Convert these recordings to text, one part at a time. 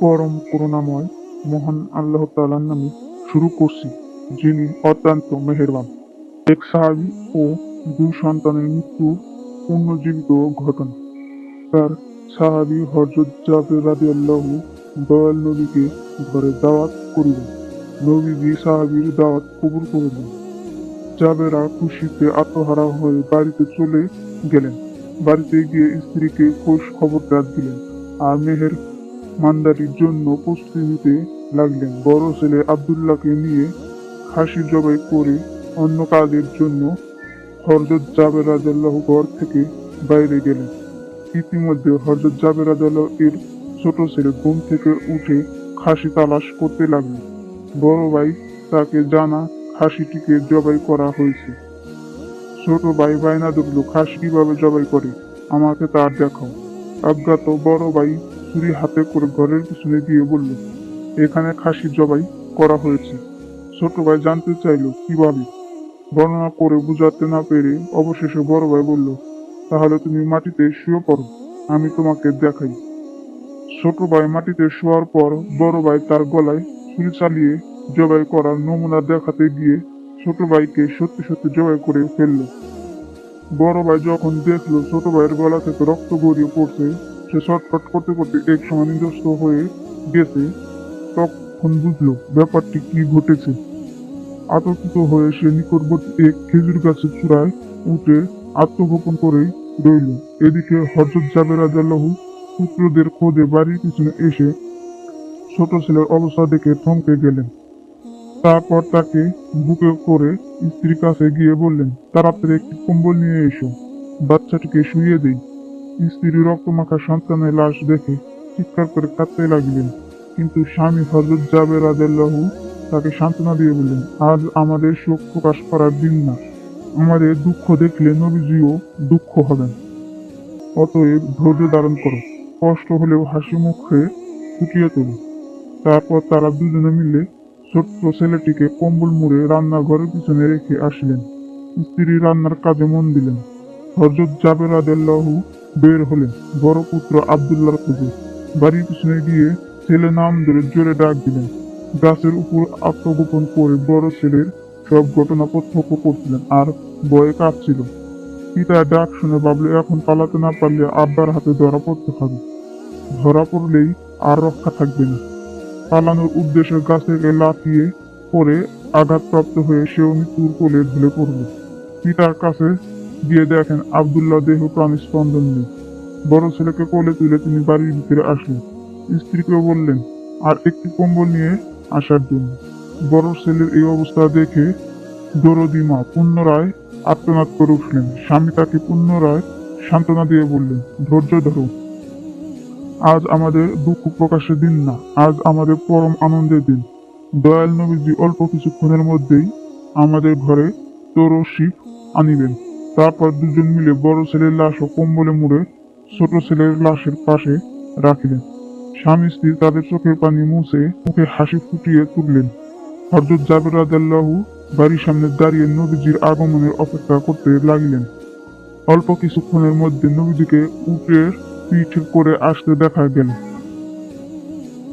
পরম করুণাময় মহান আল্লাহ তাআলার নামে শুরু করছি, যিনি অত্যন্ত মেহেরবান। এক সাহাবী ও দুই সন্তানের মৃত্যু পুনর্জীবিত ঘটনা। তার সাহাবী হযরত জাবের রাদিয়াল্লাহু দয়াল নবীকে ঘরে দাওয়াত করিলেন। নবীজি সাহাবীর দাওয়াত কবুল করিলেন জাবেরা খুশিতে আত্মহারা হয়ে বাড়িতে চলে গেলেন। বাড়িতে গিয়ে স্ত্রীকে খোঁজ খবরটা দিলেন। আর মেহের মান্দারির জন্য প্রস্তুতি নিতে লাগলেন। বড় ছেলে আবদুল্লাহকে নিয়ে খাসি জবাই করে অন্য কাজের জন্য হরজত জাবের রাজাল্লাহ ঘর থেকে বাইরে গেলেন। ইতিমধ্যে হরজত জাবের রাজাল্লাহ এর ছোট ছেলে ঘুম থেকে উঠে খাসি তালাশ করতে লাগল বড় ভাই তাকে জানা খাসিটিকে জবাই করা হয়েছে। ছোট ভাই বায়না ধরল খাসি কীভাবে জবাই করে? আমাকে তার দেখাও। অজ্ঞাত বড় ভাই ছুরি হাতে করে ঘরের পিছনে গিয়ে বলল, এখানে খাসি জবাই করা হয়েছে। ছোট ভাই জানতে চাইলো, কীভাবে? বর্ণনা করে বুঝাতে না পেরে অবশেষে বড় ভাই বলল, তাহলে তুমি মাটিতে শুয়ে পড়ো, আমি তোমাকে দেখাই। ছোট ভাই মাটিতে শোয়ার পর বড় ভাই তার গলায় ছুরি চালিয়ে জবাই করার নমুনা দেখাতে গিয়ে ছোট ভাইকে সত্যি সত্যি জবাই করে ফেলল। বড় ভাই যখন দেখল ছোট ভাইয়ের গলা থেকে রক্ত গড়িয়ে পড়ছে সে ছটফট করতে করতে এক সময় নিজস্ব হয়ে গেছে, তখন বুঝলো ব্যাপারটি কি ঘটেছে। আতঙ্কিত হয়ে সে নিকটবর্তী এক খেজুর গাছের চূড়ায় উঠে আত্মগোপন করেই রইল। এদিকে হজরত জাবের রাজাল্লাহু পুত্রদের খোঁজে বাড়ির পিছনে এসে ছোট ছেলের অবস্থা দেখে থমকে গেলেন। তারপর তাকে বুকে করে স্ত্রীর কাছে গিয়ে বললেন তাড়াতাড়ি একটি কম্বল নিয়ে এসো। বাচ্চাটিকে শুইয়ে দেই। স্ত্রী রক্তমাখা সন্তানের লাশ দেখে চিৎকার করে কাঁদতে লাগলেন। কিন্তু স্বামী হজরত জাবের রাজাল্লাহু তাকে সান্ত্বনা দিয়ে বললেন, আজ আমাদের শোক প্রকাশ করার দিন না। আমাদের দুঃখ দেখলে নবীজিও দুঃখ হবেন। অতএব ধৈর্য ধারণ করো। কষ্ট হলেও হাসি মুখে ফুটিয়ে তোলো। তারপর তারা দুজনে মিলে ছোট্ট ছেলেটিকে কম্বল মুড়ে রান্নাঘরের পিছনে রেখে আসলেন। স্ত্রী রান্নার কাজে মন দিলেন। হজরত জাবের আদেল্লাহু বের হলেন। বড় পুত্র আবদুল্লাহর খুঁজে বাড়ির পিছনে গিয়ে ছেলে নাম ধরে জোরে ডাক দিলেন। গাছের উপর আত্মগোপন করে বড় ছেলের সব ঘটনা প্রত্যক্ষ করছিলেন আর বয়ে কাঁপছিল পিতা ডাক শুনে ভাবলো, এখন পালাতে না পারলে আব্বার হাতে ধরা পড়তে হবে। ধরা পড়লেই আর রক্ষা থাকবে না। পালানোর উদ্দেশ্যে গাছে লাফিয়ে পরে আঘাতপ্রাপ্ত হয়ে সেও মৃত্যুর কোলে ঢলে পড়ল। পিতার কাছে গিয়ে দেখেন আবদুল্লাহ দেহ প্রাণী স্পন্দন নেই। বড় ছেলেকে কোলে তুলে তিনি বাড়ির ভিতরে আসলেন। স্ত্রীকেও বললেন, আর একটি কম্বল নিয়ে আসার জন্য। বড় ছেলের এই অবস্থা দেখে দরদি মা পুনরায় আত্মনাদ করে উঠলেন। স্বামী তাকে পুনরায় সান্ত্বনা দিয়ে বললেন, ধৈর্য ধরো। আজ আমাদের দুঃখ প্রকাশের দিন না, আজ আমাদের পরম আনন্দের দিন। দয়াল নবীজি অল্প কিছুক্ষণের মধ্যেই আমাদের ঘরে তরশিফ আনিবেন। তারপর দুজন মিলে বড় ছেলের লাশ ও কম্বলে মুড়ে ছোট ছেলের লাশের পাশে রাখিলেন। স্বামী স্ত্রী তাদের চোখের পানি মুছে মুখে হাসি ফুটিয়ে তুললেন। হরজত জাবের রাজাল্লাহু বাড়ির সামনে দাঁড়িয়ে নবীজির আগমনের অপেক্ষা করতে লাগিলেন। অল্প কিছুক্ষণের মধ্যে নবীজিকে উঠে পিঠ করে আসতে দেখা গেল।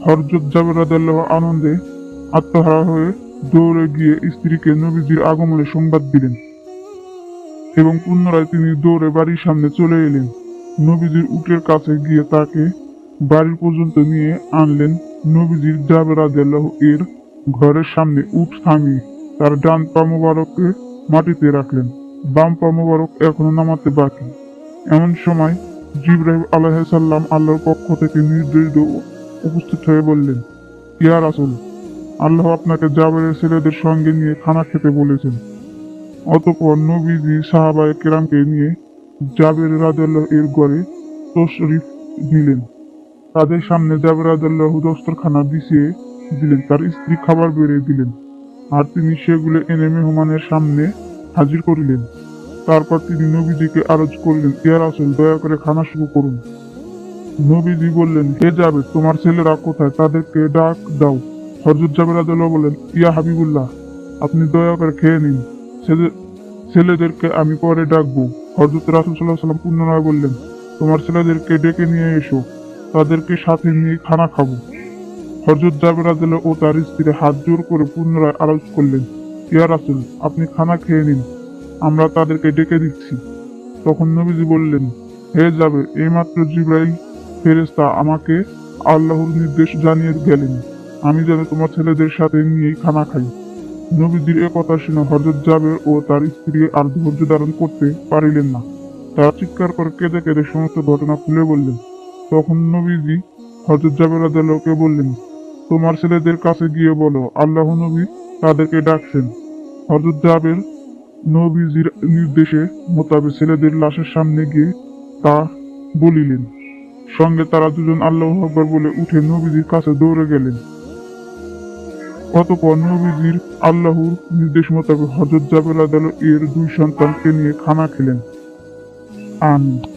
হরজত জাবের রাজাল্লাহ আনন্দে আত্মহারা হয়ে দৌড়ে গিয়ে স্ত্রীকে নবীজির আগমনের সংবাদ দিলেন। এবং পুনরায় তিনি দৌড়ে বাড়ির সামনে চলে এলেন। নবীজির উটের কাছে গিয়ে তাকে বাড়ির পর্যন্ত নিয়ে আনলেন। নবীজির জাবের রাজাল্লাহ এর ঘরের সামনে উঠ থামিয়ে তার ডান পা মোবারককে মাটিতে রাখলেন। বাম পা মোবারক এখনও নামাতে বাকি। এমন সময় জিব্রাহিম আলাইসাল্লাম আল্লাহর পক্ষ থেকে নির্দেশ উপস্থিত হয়ে বললেন, ইয়া রাসুল, আল্লাহ আপনাকে জাবেরের ছেলেদের সঙ্গে নিয়ে খানা খেতে বলেছেন। অতপর নবীজি সাহাবায় কেরামকে নিয়ে জাবের রাজাল্লাহ এর ঘরে তশরিফ দিলেন তাদের সামনে জাবের রাজাল্লাহ দস্তরখানা বিছিয়ে দিলেন, তার স্ত্রী খাবার বেড়ে দিলেন আর তিনি সেগুলো এনে মেহমানের সামনে হাজির করিলেন। তারপর তিনি নবীজিকে আরজ করলেন ইয়ার আসল দয়া করে খানা শুরু করুন। নবীজি বললেন, হে যাবে তোমার ছেলেরা কোথায়? তাদেরকে ডাক দাও। হরজত জাবের আদাল্লাহ বললেন, ইয়া হাবিবুল্লাহ, আপনি দয়া করে খেয়ে নিন। ছেলেদেরকে আমি পরে ডাকবো। হরজত রাসুল সাল্লাহ সাল্লাম পুনরায় বললেন, তোমার ছেলেদেরকে ডেকে নিয়ে এসো, তাদেরকে সাথে নিয়ে খানা খাব। হরজত জাবের ও তার স্ত্রী হাত জোর করে পুনরায় আলোচ করলেন, ইয়া রাসুল, আপনি খানা খেয়ে নিন, আমরা তাদেরকে ডেকে দিচ্ছি। তখন নবীজি বললেন, হে যাবে এইমাত্র জিব্রাইল ফেরেস্তা আমাকে আল্লাহর নির্দেশ জানিয়ে গেলেন, আমি যেন তোমার ছেলেদের সাথে নিয়েই খানা খাই। নবীজির এ কথা শুনে হজরত জাবের ও তার স্ত্রী আর ধৈর্য ধারণ করতে পারিলেন না। তারা চিৎকার করে কেঁদে কেঁদে সমস্ত ঘটনা খুলে বললেন। তখন নবীজি হজরত জাবের আদালকে বললেন, তোমার ছেলেদের কাছে গিয়ে বলো, আল্লাহ নবী তাদেরকে ডাকছেন। হজরত জাবের নবীজির নির্দেশে মোতাবেক ছেলেদের লাশের সামনে গিয়ে তা বলিলেন। সঙ্গে তারা দুজন আল্লাহ আকবর বলে উঠে নবীজির কাছে দৌড়ে গেলেন। অতপর নবীজির আল্লাহর নির্দেশ মোতাবেক হজরত জাবেল আদাল এর দুই সন্তানকে নিয়ে খানা খেলেন। আমিন।